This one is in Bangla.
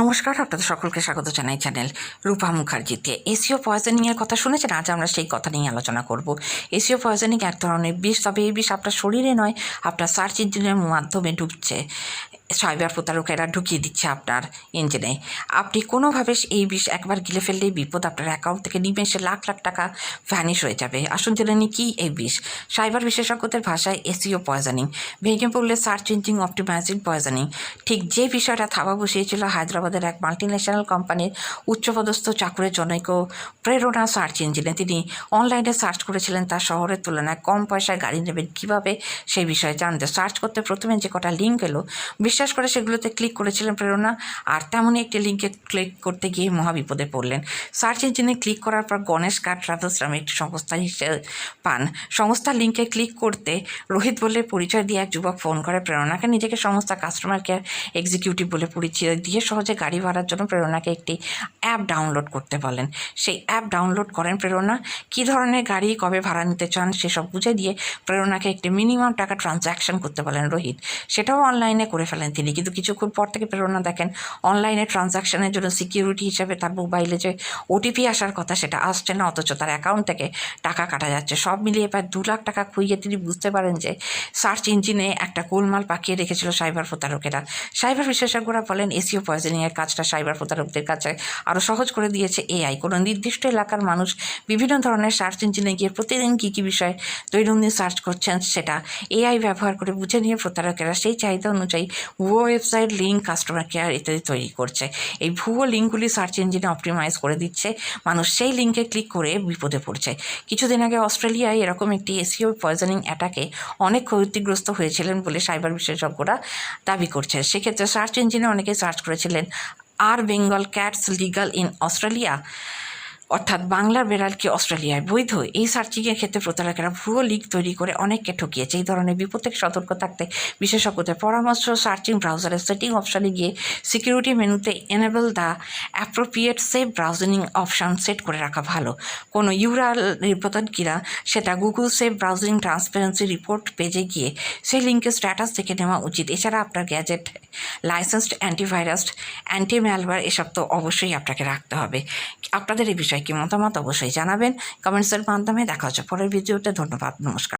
নমস্কার, আপনাদের সকলকে স্বাগত জানাই চ্যানেল রূপা মুখার্জিতে। এসিও পয়জনিংয়ের কথা শুনেছেন, আজ আমরা সেই কথা নিয়ে আলোচনা করব। এসিও পয়জনিং এক ধরনের বিষ, তবে এই বিষ আপনার শরীরে নয়, আপনার সার্চ ইঞ্জিনের মাধ্যমে ঢুকছে সাইবার প্রতারকেরা ঢুকিয়ে দিচ্ছে আপনার ইঞ্জিনে আপনি কোনোভাবে এই বিষ একবার গিলে ফেললেই বিপদ আপনার অ্যাকাউন্ট থেকে নিমেষে লাখ লাখ টাকা ভ্যানিশ হয়ে যাবে। আসুন জেনে নিই কী এই বিষ? সাইবার বিশেষজ্ঞদের ভাষায় এসিও পয়জনিং ভেঙে পড়লে সার্চ ইঞ্জিন অপটিমাইজিং পয়জনিং ঠিক যে বিষয়টা থাবা বসিয়েছিল হায়দ্রাবাদের এক মাল্টিন্যাশনাল কোম্পানির উচ্চপদস্থ চাকুরের জনৈক প্রেরণা সার্চ ইঞ্জিনে তিনি অনলাইনে সার্চ করেছিলেন তার শহরের তুলনায় কম পয়সায় গাড়ি নেবেন কীভাবে, সেই বিষয়ে জানতে। সার্চ করতে প্রথমে যে কটা লিঙ্ক এলো বিশ্বাস করে সেগুলোতে ক্লিক করেছিলেন প্রেরণা, আর তেমনই একটি লিঙ্কে ক্লিক করতে গিয়ে মহাবিপদে পড়লেন। সার্চ ইঞ্জিনে ক্লিক করার পর গণেশ কার ট্রাভেলস নামে একটি সংস্থা হিসেবে পান। সংস্থার লিঙ্কে ক্লিক করতে রোহিত বলে পরিচয় দিয়ে এক যুবক ফোন করে প্রেরণাকে। নিজেকে সংস্থা কাস্টমার কেয়ার এক্সিকিউটিভ বলে পরিচয় দিয়ে সহজে গাড়ি ভাড়ার জন্য প্রেরণাকে একটি অ্যাপ ডাউনলোড করতে বলেন। সেই অ্যাপ ডাউনলোড করেন প্রেরণা। কী ধরনের গাড়ি, কবে ভাড়া নিতে চান, সেসব বুঝে দিয়ে প্রেরণাকে একটি মিনিমাম টাকা ট্রানজ্যাকশন করতে বলেন রোহিত। সেটাও অনলাইনে করে ফেলেন। তিনি। কিন্তু কিছুক্ষণ পর থেকে প্রেরণা দেখেন, অনলাইনে ট্রানজ্যাকশনের জন্য সিকিউরিটি হিসেবে তার মোবাইলে যে ওটিপি আসার কথা সেটা আসছে না, অথচ তার অ্যাকাউন্ট থেকে টাকা কাটা যাচ্ছে। সব মিলিয়ে প্রায় দু লাখ টাকা খুইয়ে তিনি বুঝতে পারেন যে সার্চ ইঞ্জিনে একটা গোলমাল পাকিয়ে রেখেছিল সাইবার প্রতারকেরা। সাইবার বিশেষজ্ঞরা বলেন, এসিও পয়জনিংয়ের কাজটা সাইবার প্রতারকদের কাছে আরও সহজ করে দিয়েছে এআই কোনো নির্দিষ্ট এলাকার মানুষ বিভিন্ন ধরনের সার্চ ইঞ্জিনে গিয়ে প্রতিদিন কী কী বিষয়ে দৈনন্দিন সার্চ করছেন সেটা এআই ব্যবহার করে বুঝে নিয়ে প্রতারকেরা সেই চাহিদা অনুযায়ী ভুয়ো ওয়েবসাইট লিঙ্ক কাস্টমার কেয়ার ইত্যাদি তৈরি করছে। এই ভুয়ো লিঙ্কগুলি সার্চ ইঞ্জিনে অপটিমাইজ করে দিচ্ছে। মানুষ সেই লিঙ্কে ক্লিক করে বিপদে পড়ছে। কিছুদিন আগে অস্ট্রেলিয়ায় এরকম একটি এসিও পয়জনিং অ্যাটাকে অনেক ক্ষতিগ্রস্ত হয়েছিলেন বলে সাইবার বিশেষজ্ঞরা দাবি করছে। সেক্ষেত্রে সার্চ ইঞ্জিনে অনেকে সার্চ করেছিলেন আর Bengal cats legal in Australia অর্থাৎ বাংলার বেড়াল কি অস্ট্রেলিয়ায় বৈধ এই সার্চিংয়ের ক্ষেত্রে প্রতারকেরা ভুয়ো লিঙ্ক তৈরি করে অনেককে ঠকিয়েছে। এই ধরনের বিপদ থেকে সতর্ক থাকতে বিশেষজ্ঞদের পরামর্শ, সার্চিং ব্রাউজারের সেটিং অপশানে গিয়ে সিকিউরিটি মেনুতে enable the appropriate safe browsing option set করে রাখা ভালো। কোনো ইউরাল নির্বাচন কিনা সেটা Google safe browsing transparency report পেজে গিয়ে সেই লিঙ্কের স্ট্যাটাস দেখে নেওয়া উচিত। এছাড়া আপনার গ্যাজেট লাইসেন্সড অ্যান্টিভাইরাস অ্যান্টি এসব তো অবশ্যই আপনাকে রাখতে হবে। আপনাদের এই কি মতামত অবশ্যই জানাবেন। কমেন্টসের মাধ্যমে দেখা হচ্ছে পরের ভিডিওতে। ধন্যবাদ নমস্কার।